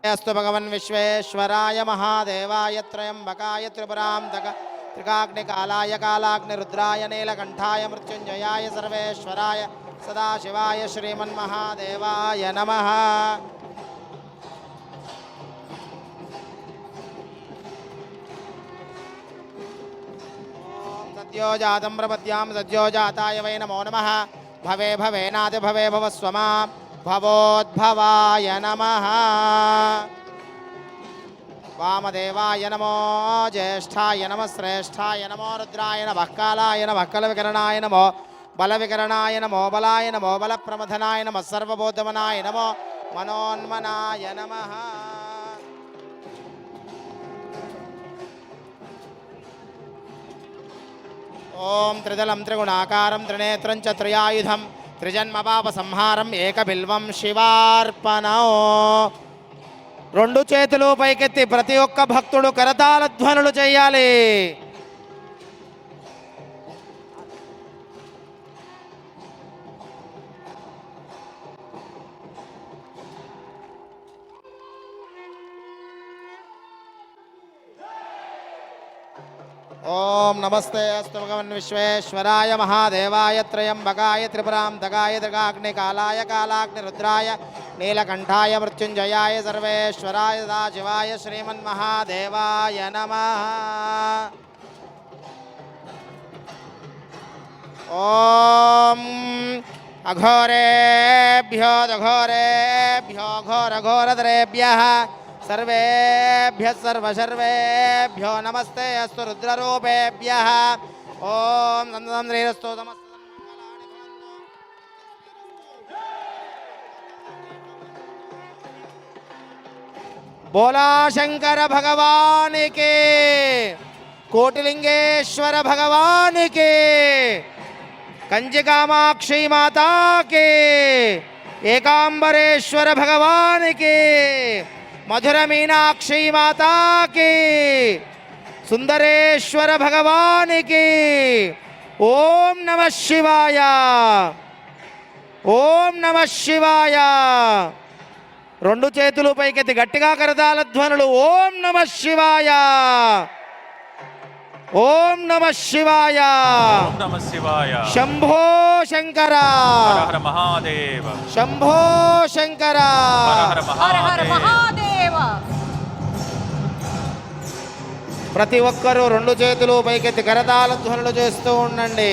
अस्तु भगवन् विश्वेश्वराय महादेवाय त्रयम्बकाय त्रिपुरान्तक त्रिकाग्निकालाय कालाग्निरुद्राय नीलकण्ठाय मृत्युञ्जयाय सर्वेश्वराय सदाशिवाय श्रीमन्महादेवाय नमः। सद्योजातं प्रपद्यां सद्योजाताय वै नमो नमः। भवे भवेनादिभवे भव स्वमा। భవోద్భవాయ నమ వామదేవాయ నమో జ్యేష్ఠాయ నమ శ్రేష్ఠాయ నమో రుద్రాయ నమ కాలాయ నమ కల వికరణాయ నమో బల వికరణాయ నమో బలాయ నమో బల ప్రమథనాయ నమ సర్వబోధమనాయ నమో మనోన్మనాయ నమ ఓం త్రిదలం త్రిగుణాకారం త్రినేత్రం చ త్రయాయుధం త్రిజన్మపాప సంహారం ఏకబిల్వం శివార్పణో. రెండు చేతులు పైకెత్తి ప్రతి ఒక్క భక్తుడు కరతాళ ధ్వనులు చేయాలి. ओम नमस्ते अस्त भगवन विश्वेश्वराय महादेवाय त्रयंबकाय त्रिपुरांधकाय दृगाग्निकालाय कालाग्निरुद्राय नीलकंठाय मृत्युंजयाय सर्वेश्वराय, सदाशिवाय, श्रीमन्महादेवाय नम। ओ अघोरेभ्यो दघोरेभ्यो घोरघोरद्रेभ्यः सर्वेभ्यः सर्वसर्वेभ्यो नमस्ते, अस्तु रुद्ररूपेभ्यः। ॐ नन्दनं श्रीरस्तु समस्तमङ्गलानि भवन्तु बोला शंकर भगवान के, कोटिलिंगेश्वर भगवान के, कंजकामाक्षी माता के, एकांबरेश्वर भगवान के మధుర మీనాక్షి మాతాకి సుందరేశ్వర భగవానికి ఓం నమ శివాయ ఓం నమ శివాయ. రెండు చేతులు పైకెత్తి గట్టిగా కరదాల ధ్వనులు ఓం నమ శివాయ. ఓం నమ శివాయ. నమ శివాయ. శంభో శంకర. మహాదేవ. శంభో శంకర. మహాదేవ. ప్రతి ఒక్కరూ రెండు చేతులు పైకెత్తి కరతాళ ధ్వనులు చేస్తూ ఉండండి.